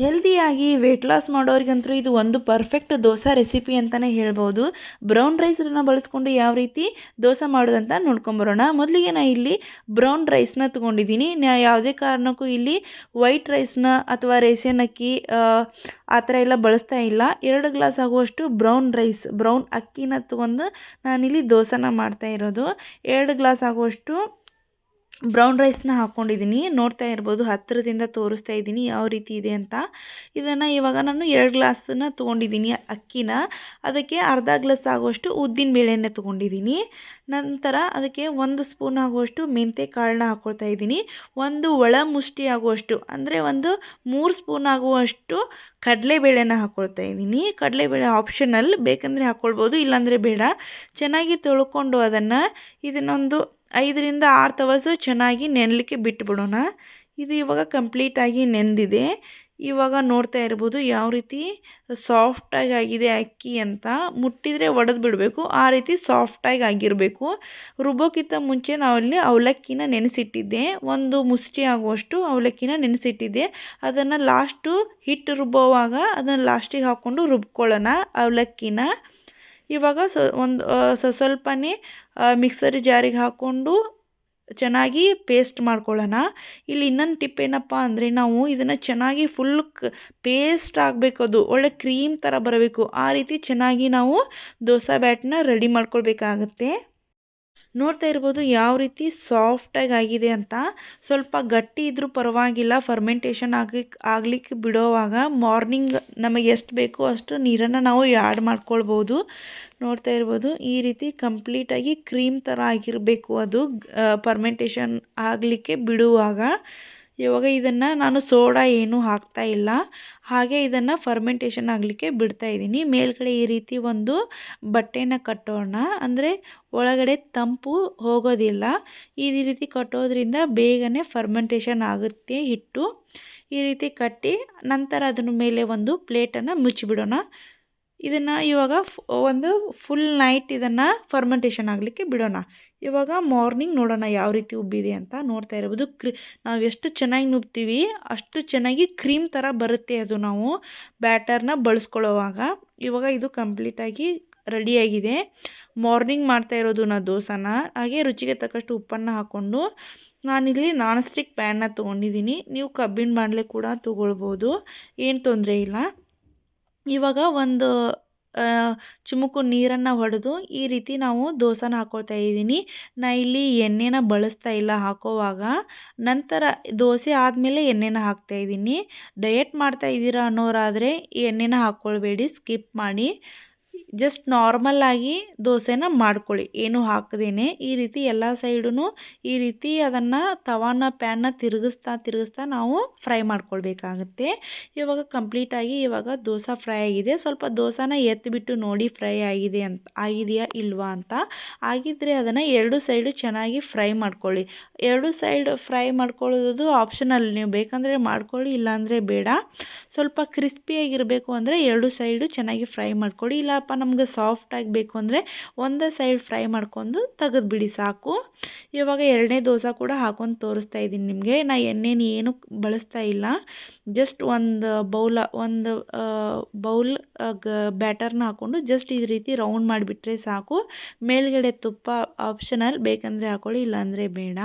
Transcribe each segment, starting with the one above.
ಹೆಲ್ದಿಯಾಗಿ weight loss ಮಾಡೋರಿಗಂತೂ ಇದು ಒಂದು perfect dosa recipe ಅಂತಲೇ ಹೇಳ್ಬೋದು. ಬ್ರೌನ್ ರೈಸನ್ನ ಬಳಸ್ಕೊಂಡು ಯಾವ ರೀತಿ ದೋಸೆ ಮಾಡೋದಂತ ನೋಡ್ಕೊಂಬರೋಣ. ಮೊದಲಿಗೆ ನಾನು ಇಲ್ಲಿ ಬ್ರೌನ್ ರೈಸ್ನ ತೊಗೊಂಡಿದ್ದೀನಿ. ನಾ ಯಾವುದೇ ಕಾರಣಕ್ಕೂ ಇಲ್ಲಿ ವೈಟ್ ರೈಸ್ನ ಅಥವಾ ರೇಷನ್ ಅಕ್ಕಿ, ಆ ಥರ ಎಲ್ಲ ಬಳಸ್ತಾ ಇಲ್ಲ. ಎರಡು ಗ್ಲಾಸ್ ಆಗುವಷ್ಟು ಬ್ರೌನ್ ರೈಸ್ ಬ್ರೌನ್ ಅಕ್ಕಿನ ತೊಗೊಂಡು ನಾನಿಲ್ಲಿ ದೋಸೆನ ಮಾಡ್ತಾ ಇರೋದು. ಎರಡು ಗ್ಲಾಸ್ ಆಗುವಷ್ಟು ಬ್ರೌನ್ ರೈಸ್ನ ಹಾಕ್ಕೊಂಡಿದ್ದೀನಿ ನೋಡ್ತಾ ಇರ್ಬೋದು, ಹತ್ತಿರದಿಂದ ತೋರಿಸ್ತಾ ಇದ್ದೀನಿ ಯಾವ ರೀತಿ ಇದೆ ಅಂತ. ಇದನ್ನು ಇವಾಗ ನಾನು ಎರಡು ಗ್ಲಾಸನ್ನ ತೊಗೊಂಡಿದ್ದೀನಿ ಅಕ್ಕಿನ. ಅದಕ್ಕೆ ಅರ್ಧ ಗ್ಲಾಸ್ ಆಗುವಷ್ಟು ಉದ್ದಿನ ಬೇಳೆನ ತೊಗೊಂಡಿದ್ದೀನಿ. ನಂತರ ಅದಕ್ಕೆ ಒಂದು ಸ್ಪೂನ್ ಆಗುವಷ್ಟು ಮೆಂತೆ ಕಾಳನ್ನ ಹಾಕ್ಕೊಳ್ತಾ ಇದ್ದೀನಿ. ಒಂದು ಒಳ ಮುಷ್ಟಿ ಆಗುವಷ್ಟು, ಅಂದರೆ ಒಂದು ಮೂರು ಸ್ಪೂನ್ ಆಗುವಷ್ಟು ಕಡಲೆಬೇಳೆನ ಹಾಕ್ಕೊಳ್ತಾ ಇದ್ದೀನಿ. ಕಡಲೆಬೇಳೆ ಆಪ್ಷನಲ್ ಬೇಕಂದರೆ ಹಾಕ್ಕೊಳ್ಬೋದು ಇಲ್ಲಾಂದರೆ ಬೇಡ. ಚೆನ್ನಾಗಿ ತೊಳ್ಕೊಂಡು ಅದನ್ನು ಇದನ್ನೊಂದು ಐದರಿಂದ ಆರು ತವಸು ಚೆನ್ನಾಗಿ ನೆನಲಿಕ್ಕೆ ಬಿಟ್ಬಿಡೋಣ. ಇದು ಇವಾಗ ಕಂಪ್ಲೀಟಾಗಿ ನೆಂದಿದೆ. ಇವಾಗ ನೋಡ್ತಾ ಇರ್ಬೋದು ಯಾವ ರೀತಿ ಸಾಫ್ಟಾಗಿ ಆಗಿದೆ ಅಕ್ಕಿ ಅಂತ. ಮುಟ್ಟಿದರೆ ಒಡೆದು ಬಿಡಬೇಕು. ಆ ರೀತಿ ಸಾಫ್ಟಾಗಿ ಆಗಿರಬೇಕು. ರುಬ್ಬೋಕ್ಕಿಂತ ಮುಂಚೆ ನಾವಲ್ಲಿ ಅವಲಕ್ಕಿನ ನೆನೆಸಿಟ್ಟಿದ್ದೆ. ಒಂದು ಮುಷ್ಟಿ ಆಗುವಷ್ಟು ಅವಲಕ್ಕಿನ ನೆನೆಸಿಟ್ಟಿದ್ದೆ. ಅದನ್ನು ಲಾಸ್ಟು ಹಿಟ್ಟು ರುಬ್ಬೋವಾಗ ಅದನ್ನು ಲಾಸ್ಟಿಗೆ ಹಾಕ್ಕೊಂಡು ರುಬ್ಕೊಳ್ಳೋಣ ಅವಲಕ್ಕಿನ. ಇವಾಗ ಸೊ, ಒಂದು ಸ್ವಲ್ಪನೇ ಮಿಕ್ಸರ್ ಜಾರಿಗೆ ಹಾಕ್ಕೊಂಡು ಚೆನ್ನಾಗಿ ಪೇಸ್ಟ್ ಮಾಡ್ಕೊಳ್ಳೋಣ. ಇಲ್ಲಿ ಇನ್ನೊಂದು ಟಿಪ್ ಏನಪ್ಪ ಅಂದರೆ ನಾವು ಇದನ್ನು ಚೆನ್ನಾಗಿ ಫುಲ್ ಪೇಸ್ಟ್ ಆಗಬೇಕು ಅದು. ಒಳ್ಳೆ ಕ್ರೀಮ್ ಥರ ಬರಬೇಕು. ಆ ರೀತಿ ಚೆನ್ನಾಗಿ ನಾವು ದೋಸೆ ಬ್ಯಾಟ್ನ ರೆಡಿ ಮಾಡ್ಕೊಳ್ಬೇಕಾಗತ್ತೆ. ನೋಡ್ತಾ ಇರ್ಬೋದು ಯಾವ ರೀತಿ ಸಾಫ್ಟಾಗಿ ಆಗಿದೆ ಅಂತ. ಸ್ವಲ್ಪ ಗಟ್ಟಿ ಇದ್ದರೂ ಪರವಾಗಿಲ್ಲ ಫರ್ಮೆಂಟೇಷನ್ ಆಗಿ, ಆಗಲಿಕ್ಕೆ ಬಿಡೋವಾಗ ಮಾರ್ನಿಂಗ್ ನಮಗೆ ಎಷ್ಟು ಬೇಕೋ ಅಷ್ಟು ನೀರನ್ನು ನಾವು ಆ್ಯಡ್ ಮಾಡ್ಕೊಳ್ಬೋದು. ನೋಡ್ತಾ ಇರ್ಬೋದು ಈ ರೀತಿ ಕಂಪ್ಲೀಟಾಗಿ ಕ್ರೀಮ್ ಥರ ಆಗಿರಬೇಕು ಅದು ಫರ್ಮೆಂಟೇಷನ್ ಆಗಲಿಕ್ಕೆ ಬಿಡುವಾಗ. ಇವಾಗ ಇದನ್ನು ನಾನು ಸೋಡಾ ಏನೂ ಹಾಕ್ತಾ ಇಲ್ಲ. ಹಾಗೆ ಇದನ್ನು ಫರ್ಮೆಂಟೇಷನ್ ಆಗಲಿಕ್ಕೆ ಬಿಡ್ತಾ ಇದ್ದೀನಿ. ಮೇಲ್ಗಡೆ ಈ ರೀತಿ ಒಂದು ಬಟ್ಟೆನ ಕಟ್ಟೋಣ. ಅಂದರೆ ಒಳಗಡೆ ತಂಪು ಹೋಗೋದಿಲ್ಲ. ಈ ರೀತಿ ಕಟ್ಟೋದ್ರಿಂದ ಬೇಗನೆ ಫರ್ಮೆಂಟೇಷನ್ ಆಗುತ್ತೆ ಹಿಟ್ಟು. ಈ ರೀತಿ ಕಟ್ಟಿ ನಂತರ ಅದರ ಮೇಲೆ ಒಂದು ಪ್ಲೇಟನ್ನು ಮುಚ್ಚಿಬಿಡೋಣ. ಇದನ್ನು ಇವಾಗ ಒಂದು ಫುಲ್ ನೈಟ್ ಇದನ್ನು ಫರ್ಮೆಂಟೇಷನ್ ಆಗಲಿಕ್ಕೆ ಬಿಡೋಣ. ಇವಾಗ ಮಾರ್ನಿಂಗ್ ನೋಡೋಣ ಯಾವ ರೀತಿ ಉಬ್ಬಿದೆ ಅಂತ ನೋಡ್ತಾ ಇರ್ಬೋದು. ಕ್ರಿ ನಾವು ಎಷ್ಟು ಚೆನ್ನಾಗಿ ನುಬ್ತೀವಿ, ಅಷ್ಟು ಚೆನ್ನಾಗಿ ಕ್ರೀಮ್ ಥರ ಬರುತ್ತೆ ಅದು ನಾವು ಬ್ಯಾಟರ್ನ ಬಳಸ್ಕೊಳ್ಳೋವಾಗ. ಇವಾಗ ಇದು ಕಂಪ್ಲೀಟಾಗಿ ರೆಡಿಯಾಗಿದೆ ಮಾರ್ನಿಂಗ್ ಮಾಡ್ತಾ ಇರೋದು ನಾ ದೋಸೆನ. ಹಾಗೆ ರುಚಿಗೆ ತಕ್ಕಷ್ಟು ಉಪ್ಪನ್ನು ಹಾಕ್ಕೊಂಡು ನಾನಿಲ್ಲಿ ನಾನ್ ಸ್ಟಿಕ್ ಪ್ಯಾನ್ನ ತೊಗೊಂಡಿದ್ದೀನಿ. ನೀವು ಕಬ್ಬಿನ ಬಾಣಲೆ ಕೂಡ ತೊಗೊಳ್ಬೋದು. ಏನು ತೊಂದರೆ ಇಲ್ಲ. ಇವಾಗ ಒಂದು ಚುಮುಕು ನೀರನ್ನು ಹೊಡೆದು ಈ ರೀತಿ ನಾವು ದೋಸೆನ ಹಾಕ್ಕೊಳ್ತಾ ಇದ್ದೀನಿ. ನಾ ಇಲ್ಲಿ ಎಣ್ಣೆನ ಬಳಸ್ತಾ ಇಲ್ಲ ಹಾಕೋವಾಗ. ನಂತರ ದೋಸೆ ಆದಮೇಲೆ ಎಣ್ಣೆನ ಹಾಕ್ತಾ ಇದ್ದೀನಿ. ಡಯಟ್ ಮಾಡ್ತಾ ಇದ್ದೀರಾ ಅನ್ನೋರಾದರೆ ಎಣ್ಣೆನ ಹಾಕ್ಕೊಳ್ಬೇಡಿ ಸ್ಕಿಪ್ ಮಾಡಿ. ಜಸ್ಟ್ ನಾರ್ಮಲ್ಲಾಗಿ ದೋಸೆನ ಮಾಡ್ಕೊಳ್ಳಿ. ಏನು ಹಾಕದೇನೆ, ಈ ರೀತಿ ಎಲ್ಲ ಸೈಡೂ ಈ ರೀತಿ ಅದನ್ನು ತವಾನ, ಪ್ಯಾನ್ನ ತಿರುಗಿಸ್ತಾ ತಿರುಗಿಸ್ತಾ ನಾವು ಫ್ರೈ ಮಾಡ್ಕೊಳ್ಬೇಕಾಗುತ್ತೆ. ಇವಾಗ ಕಂಪ್ಲೀಟಾಗಿ ಇವಾಗ ದೋಸೆ ಫ್ರೈ ಆಗಿದೆ. ಸ್ವಲ್ಪ ದೋಸೆನ ಎತ್ತಿಬಿಟ್ಟು ನೋಡಿ ಫ್ರೈ ಆಗಿದೆ ಅಂತ, ಆಗಿದೆಯಾ ಇಲ್ವಾ ಅಂತ. ಆಗಿದ್ದರೆ ಅದನ್ನು ಎರಡು ಸೈಡು ಚೆನ್ನಾಗಿ ಫ್ರೈ ಮಾಡ್ಕೊಳ್ಳಿ. ಎರಡು ಸೈಡ್ ಫ್ರೈ ಮಾಡ್ಕೊಳ್ಳೋದು ಆಪ್ಷನಲ್. ನೀವು ಬೇಕಂದರೆ ಮಾಡ್ಕೊಳ್ಳಿ, ಇಲ್ಲಾಂದರೆ ಬೇಡ. ಸ್ವಲ್ಪ ಕ್ರಿಸ್ಪಿಯಾಗಿರಬೇಕು ಅಂದರೆ ಎರಡು ಸೈಡು ಚೆನ್ನಾಗಿ ಫ್ರೈ ಮಾಡ್ಕೊಳ್ಳಿ. ಇಲ್ಲಪ್ಪ ನಮಗೆ ಸಾಫ್ಟಾಗಿ ಬೇಕು ಅಂದರೆ ಒಂದೇ ಸೈಡ್ ಫ್ರೈ ಮಾಡ್ಕೊಂಡು ತೆಗೆದುಬಿಡಿ ಸಾಕು. ಇವಾಗ ಎರಡನೇ ದೋಸೆ ಕೂಡ ಹಾಕೊಂಡು ತೋರಿಸ್ತಾ ಇದ್ದೀನಿ ನಿಮಗೆ. ನಾ ಎಣ್ಣೆನ ಏನು ಬಳಸ್ತಾ ಇಲ್ಲ. ಜಸ್ಟ್ ಒಂದು ಬೌಲ ಒಂದು ಬೌಲ್ ಬ್ಯಾಟರ್ನ ಹಾಕ್ಕೊಂಡು ಜಸ್ಟ್ ಈ ರೀತಿ ರೌಂಡ್ ಮಾಡಿಬಿಟ್ರೆ ಸಾಕು. ಮೇಲ್ಗಡೆ ತುಪ್ಪ ಆಪ್ಷನಲ್ ಬೇಕಂದರೆ ಹಾಕೊಳ್ಳಿ, ಇಲ್ಲಾಂದರೆ ಬೇಡ.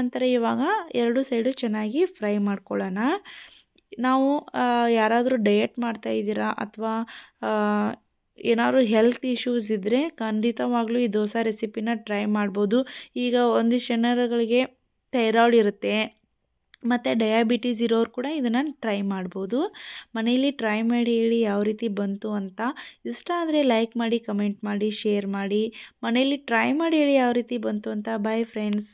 ನಂತರ ಇವಾಗ ಎರಡು ಸೈಡು ಚೆನ್ನಾಗಿ ಫ್ರೈ ಮಾಡ್ಕೊಳ್ಳೋಣ. ನಾವು ಯಾರಾದರೂ ಡಯಟ್ ಮಾಡ್ತಾ ಇದ್ದೀರಾ ಅಥವಾ ಏನಾದ್ರು ಹೆಲ್ತ್ ಇಶ್ಯೂಸ್ ಇದ್ದರೆ ಖಂಡಿತವಾಗ್ಲೂ ಈ ದೋಸೆ ರೆಸಿಪಿನ ಟ್ರೈ ಮಾಡ್ಬೋದು. ಈಗ ಒಂದಿಷ್ಟು ಜನರುಗಳಿಗೆ ಥೈರಾಯ್ಡ್ ಇರುತ್ತೆ, ಮತ್ತು ಡಯಾಬಿಟೀಸ್ ಇರೋರು ಕೂಡ ಇದನ್ನು ಟ್ರೈ ಮಾಡ್ಬೋದು. ಮನೇಲಿ ಟ್ರೈ ಮಾಡಿ ಹೇಳಿ ಯಾವ ರೀತಿ ಬಂತು ಅಂತ ಇಷ್ಟ ಆದರೆ ಲೈಕ್ ಮಾಡಿ ಕಮೆಂಟ್ ಮಾಡಿ ಶೇರ್ ಮಾಡಿ ಮನೇಲಿ ಟ್ರೈ ಮಾಡಿ ಹೇಳಿ ಯಾವ ರೀತಿ ಬಂತು ಅಂತ ಬಾಯ್ ಫ್ರೆಂಡ್ಸ್